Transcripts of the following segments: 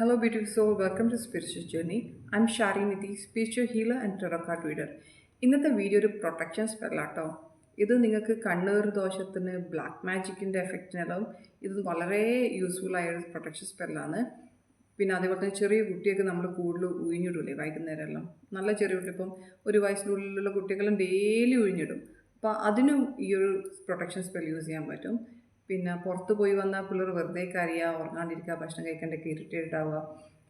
Hello, beautiful soul. Welcome to Spiritual Journey. I'm Shari Nidhi, spiritual healer and tarot card reader. ഇന്നത്തെ video ഒരു protection സ്പെല്ലാട്ടോ ഇത് നിങ്ങൾക്ക് കണ്ണീർ ദോഷത്തിന് ബ്ലാക്ക് മാജിക്കിന്റെ എഫക്റ്റിനെല്ലാം ഇത് വളരെ യൂസ്ഫുൾ ആയ ഒരു പ്രൊട്ടക്ഷൻ സ്പെല്ലാണ് പിന്നെ അതേപോലെ തന്നെ ചെറിയ കുട്ടിയൊക്കെ നമ്മൾ കൂടുതൽ ഉഴിഞ്ഞിടൂലേ വൈകുന്നേരം നല്ല ചെറിയ കുട്ടി ഇപ്പം ഒരു വയസ്സിനുള്ളിലുള്ള കുട്ടികളെല്ലാം ഡെയിലി ഉഴിഞ്ഞിടും അപ്പോൾ അതിനും ഈ ഒരു പ്രൊട്ടക്ഷൻ സ്പെൽ യൂസ് ചെയ്യാൻ പറ്റും പിന്നെ പുറത്ത് പോയി വന്നാൽ പിള്ളേർ വെറുതെ കറിയുക ഉറങ്ങാണ്ടിരിക്കുക ഭക്ഷണം കഴിക്കേണ്ടൊക്കെ ഇറിറ്റേറ്റഡ് ആവുക.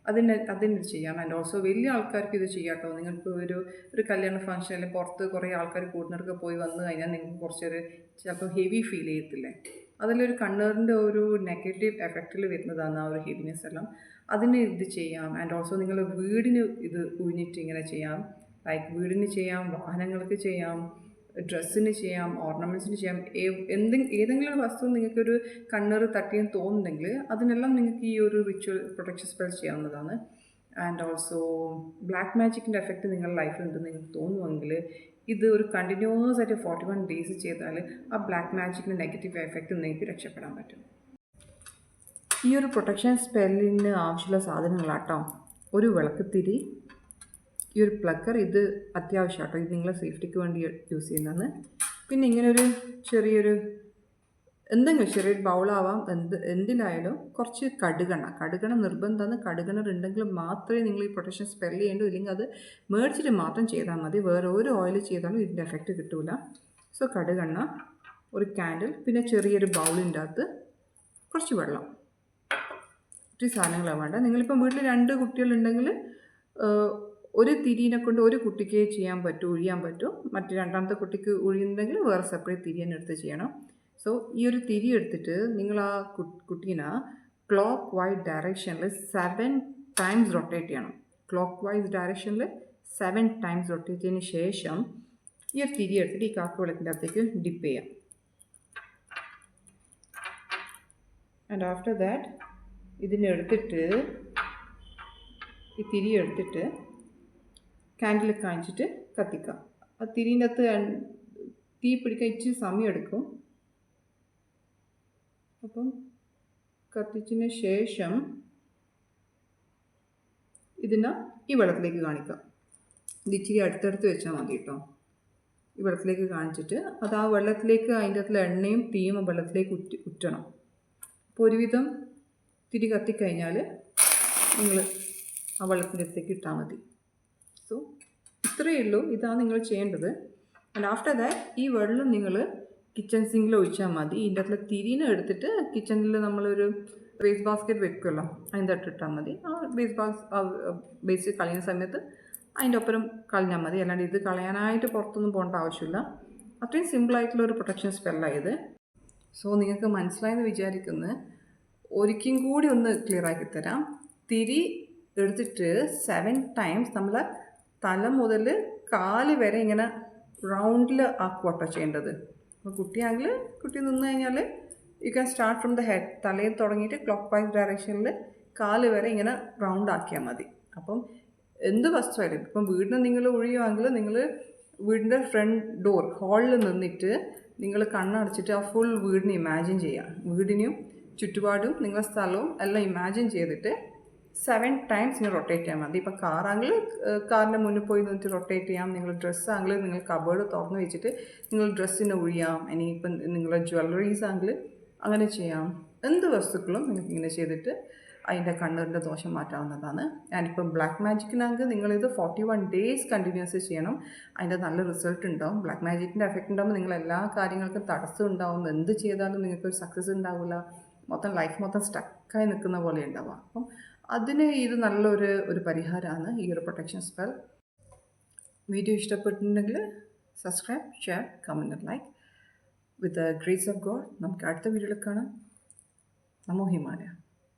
അതിന് അതിന് ചെയ്യാം. ആൻഡ് ഓൾസോ വലിയ ആൾക്കാർക്ക് ഇത് ചെയ്യാം കേട്ടോ നിങ്ങൾക്ക് ഒരു ഒരു കല്യാണ ഫംഗ്ഷൻ അല്ലെങ്കിൽ പുറത്ത് കുറേ ആൾക്കാർ കൂടുന്നിടക്ക് പോയി വന്ന് കഴിഞ്ഞാൽ നിങ്ങൾക്ക് കുറച്ചൊരു ചിലപ്പോൾ ഹെവി ഫീൽ ചെയ്യത്തില്ലേ? അതിലൊരു കണ്ണീറിന്റെ ഒരു നെഗറ്റീവ് എഫക്റ്റിൽ വരുന്നതാണ് ആ ഒരു ഹെവിനെസ് എല്ലാം. അതിന് ഇത് ചെയ്യാം. ആൻഡ് ഓൾസോ നിങ്ങൾ വീടിന് ഇത് കുഞ്ഞിട്ട് ഇങ്ങനെ ചെയ്യാം. ലൈക്ക് വീടിന് ചെയ്യാം വാഹനങ്ങൾക്ക് ചെയ്യാം. ഡ്രസ്സിന് ചെയ്യാം ഓർണമെന്റ്സിന് ചെയ്യാം എന്തെങ്കിലും ഏതെങ്കിലും ഒരു വസ്തു നിങ്ങൾക്കൊരു കണ്ണറ് തട്ടിയെന്ന് തോന്നുന്നെങ്കിൽ അതിനെല്ലാം നിങ്ങൾക്ക് ഈ ഒരു റിച്വൽ പ്രൊട്ടക്ഷൻ സ്പെൽ ചെയ്യാവുന്നതാണ്. ആൻഡ് ഓൾസോ ബ്ലാക്ക് മാജിക്കിന്റെ എഫക്റ്റ് നിങ്ങളുടെ ലൈഫിൽ ഉണ്ടെന്ന് നിങ്ങൾക്ക് തോന്നുമെങ്കിൽ ഇത് ഒരു കണ്ടിന്യൂസ് ആയിട്ട് ഫോർട്ടി വൺ ഡേയ്സ് ചെയ്താൽ ആ ബ്ലാക്ക് മാജിക്കിന്റെ നെഗറ്റീവ് എഫക്റ്റ് നിങ്ങൾക്ക് രക്ഷപ്പെടാൻ പറ്റും. ഈ ഒരു പ്രൊട്ടക്ഷൻ സ്പെല്ലിന് ആവശ്യമുള്ള സാധനങ്ങളാട്ടോ. ഒരു വിളക്കുത്തിരി ഈ ഒരു പ്ലക്കർ ഇത് അത്യാവശ്യം കേട്ടോ ഇത് നിങ്ങളെ സേഫ്റ്റിക്ക് വേണ്ടി യൂസ് ചെയ്യുന്നതാണ്. പിന്നെ ഇങ്ങനൊരു ചെറിയൊരു എന്തെങ്കിലും ചെറിയൊരു ബൗളാവാം. എന്ത് എന്തിനായാലും കുറച്ച് കടുകണ കടുകണ നിർബന്ധമാണ്. കടുകണർ ഉണ്ടെങ്കിൽ മാത്രമേ നിങ്ങൾ ഈ പ്രൊട്ടക്ഷൻ സ്പെൽ ചെയ്യേണ്ടൂ. ഇല്ലെങ്കിൽ അത് മേടിച്ചിട്ട് മാത്രം ചെയ്താൽ മതി. വേറെ ഒരു ഓയിൽ ചെയ്താലും ഇതിന്റെ എഫക്റ്റ് കിട്ടില്ല സോ കടുകണ്ണ ഒരു കാൻഡിൽ പിന്നെ ചെറിയൊരു ബൗളിന്റെ അകത്ത് കുറച്ച് വെള്ളം. ഒത്തിരി സാധനങ്ങളാണ് വേണ്ട നിങ്ങളിപ്പം വീട്ടിൽ രണ്ട് കുട്ടികളുണ്ടെങ്കിൽ ഒരു തിരിനെ കൊണ്ട് ഒരു കുട്ടിക്ക് ചെയ്യാൻ പറ്റും ഒഴിയാൻ പറ്റും. മറ്റു രണ്ടാമത്തെ കുട്ടിക്ക് ഒഴിയുന്നുണ്ടെങ്കിൽ വേറെ സെപ്പറേറ്റ് തിരിയനെ എടുത്ത് ചെയ്യണം. സോ ഈ ഒരു തിരി എടുത്തിട്ട് നിങ്ങൾ ആ കുട്ടീനെ ക്ലോക്ക് വൈസ് ഡയറക്ഷനിൽ സെവൻ ടൈംസ് റൊട്ടേറ്റ് ചെയ്യണം. ക്ലോക്ക് വൈസ് ഡയറക്ഷനിൽ സെവൻ ടൈംസ് റൊട്ടേറ്റ് ചെയ്തതിന് ശേഷം ഈ ഒരു തിരി എടുത്തിട്ട് ഈ കാക്ക വെള്ളത്തിന്റെ അകത്തേക്ക് ഡിപ്പ് ചെയ്യാം. ആൻഡ് ആഫ്റ്റർ ദാറ്റ് ഇതിനെടുത്തിട്ട് ഈ തിരി എടുത്തിട്ട് കാൻഡിൽ കാണിച്ചിട്ട് കത്തിക്കാം. ആ തിരിന്റെ അകത്ത് തീ പിടിക്കാൻ ഇച്ചിരി സമയം എടുക്കും അപ്പം കത്തിച്ചതിന് ശേഷം ഇതിനെ ഈ വെള്ളത്തിലേക്ക് കാണിക്കാം. ഇത് ഇച്ചിരി അടുത്തടുത്ത് വെച്ചാൽ മതി കേട്ടോ. ഈ വെള്ളത്തിലേക്ക് കാണിച്ചിട്ട് അത് ആ വെള്ളത്തിലേക്ക് അതിന്റെ അകത്തുള്ള എണ്ണയും തീയും വെള്ളത്തിലേക്ക് ഉറ്റ് ഉറ്റണം. അപ്പോൾ ഒരുവിധം തിരി കത്തിക്കഴിഞ്ഞാൽ നിങ്ങൾ ആ വെള്ളത്തിന്റെ അടുത്തേക്ക് ഇട്ടാൽ മതി. സോ ഇത്രയേ ഉള്ളൂ. ഇതാണ് നിങ്ങൾ ചെയ്യേണ്ടത്. ആൻഡ് ആഫ്റ്റർ ദാറ്റ് ഈ വെള്ളം നിങ്ങൾ കിച്ചൺ സിങ്കിൽ ഒഴിച്ചാൽ മതി. ഇതിന്റെ അകത്തുള്ള തിരിനെ എടുത്തിട്ട് കിച്ചണിൽ നമ്മളൊരു വേസ്റ്റ് ബാസ്ക്കറ്റ് വെക്കുമല്ലോ അതിന്റെ അകത്ത് ഇട്ടാൽ മതി. ആ വേസ്റ്റ് ബാസ് വേസ്റ്റ് കളയുന്ന സമയത്ത് അതിന്റെ ഒപ്പം കളഞ്ഞാൽ മതി. അല്ലാണ്ട് ഇത് കളയാനായിട്ട് പുറത്തൊന്നും പോകേണ്ട ആവശ്യമില്ല. അത്രയും സിമ്പിളായിട്ടുള്ള ഒരു പ്രൊട്ടക്ഷൻ സ്പെല്ലായത് സോ നിങ്ങൾക്ക് മനസ്സിലായെന്ന് വിചാരിക്കുന്നത് ഒരിക്കലും കൂടി ഒന്ന് ക്ലിയർ ആക്കി തരാം. തിരി എടുത്തിട്ട് സെവൻ ടൈംസ് നമ്മൾ തല മുതൽ കാൽ വരെ ഇങ്ങനെ റൗണ്ടിൽ ആക്കുവട്ടോ ചെയ്യേണ്ടത്. അപ്പോൾ കുട്ടിയാണെങ്കിൽ കുട്ടി നിന്ന് കഴിഞ്ഞാൽ you can start from the head തലയിൽ തുടങ്ങിയിട്ട് ക്ലോക്ക് വൈസ് ഡയറക്ഷനിൽ കാൽ വരെ ഇങ്ങനെ റൗണ്ട് ആക്കിയാൽ മതി. അപ്പം എന്ത് വസ്തുവായാലും ഇപ്പം വീടിന് നിങ്ങൾ ഒഴിയുവാണെങ്കിൽ നിങ്ങൾ വീടിന്റെ ഫ്രണ്ട് ഡോർ ഹാളിൽ നിന്നിട്ട് നിങ്ങൾ കണ്ണടച്ചിട്ട് ആ ഫുൾ വീടിനെ ഇമാജിൻ ചെയ്യാം വീടിനും ചുറ്റുപാടും നിങ്ങളുടെ സ്ഥലവും എല്ലാം ഇമാജിൻ ചെയ്തിട്ട് സെവൻ ടൈംസ് ഇനി റൊട്ടേറ്റ് ചെയ്യാൻ മതി. ഇപ്പം കാറാണെങ്കിൽ കാറിന്റെ മുന്നിൽ പോയി നിന്നിട്ട് റൊട്ടേറ്റ് ചെയ്യാം. നിങ്ങൾ ഡ്രസ്സ് ആണെങ്കിൽ നിങ്ങൾ കബേർഡ് തുറന്ന് വെച്ചിട്ട് നിങ്ങൾ ഡ്രസ്സിന് ഒഴിയാം ഇനിയിപ്പം നിങ്ങളുടെ ജ്വല്ലറീസ് ആണെങ്കിൽ അങ്ങനെ ചെയ്യാം. എന്ത് വസ്തുക്കളും നിങ്ങൾക്ക് ഇങ്ങനെ ചെയ്തിട്ട് അതിന്റെ കണ്ണൂരിന്റെ ദോഷം മാറ്റാവുന്നതാണ്. ഞാനിപ്പം ബ്ലാക്ക് മാജിക്കിനാണെങ്കിൽ നിങ്ങളിത് ഫോർട്ടി വൺ ഡേയ്സ് കണ്ടിന്യൂസ് ചെയ്യണം. അതിന്റെ നല്ല റിസൾട്ട് ഉണ്ടാവും. ബ്ലാക്ക് മാജിക്കിന്റെ എഫക്റ്റ് ഉണ്ടാകുമ്പോൾ നിങ്ങൾ എല്ലാ കാര്യങ്ങൾക്കും തടസ്സം ഉണ്ടാവും. എന്ത് ചെയ്താലും നിങ്ങൾക്കൊരു സക്സസ് ഉണ്ടാവില്ല. മൊത്തം ലൈഫ് മൊത്തം സ്റ്റക്കായി നിൽക്കുന്ന പോലെ ഉണ്ടാവുക. അപ്പം അതിന് ഇത് നല്ലൊരു ഒരു പരിഹാരമാണ് ഈ ഒരു പ്രൊട്ടക്ഷൻ സ്പെൽ വീഡിയോ ഇഷ്ടപ്പെട്ടിട്ടുണ്ടെങ്കിൽ subscribe share comment like with grace of God നമുക്ക് അടുത്ത വീഡിയോയിൽ കാണാം. നമോ ഹിമാലയ.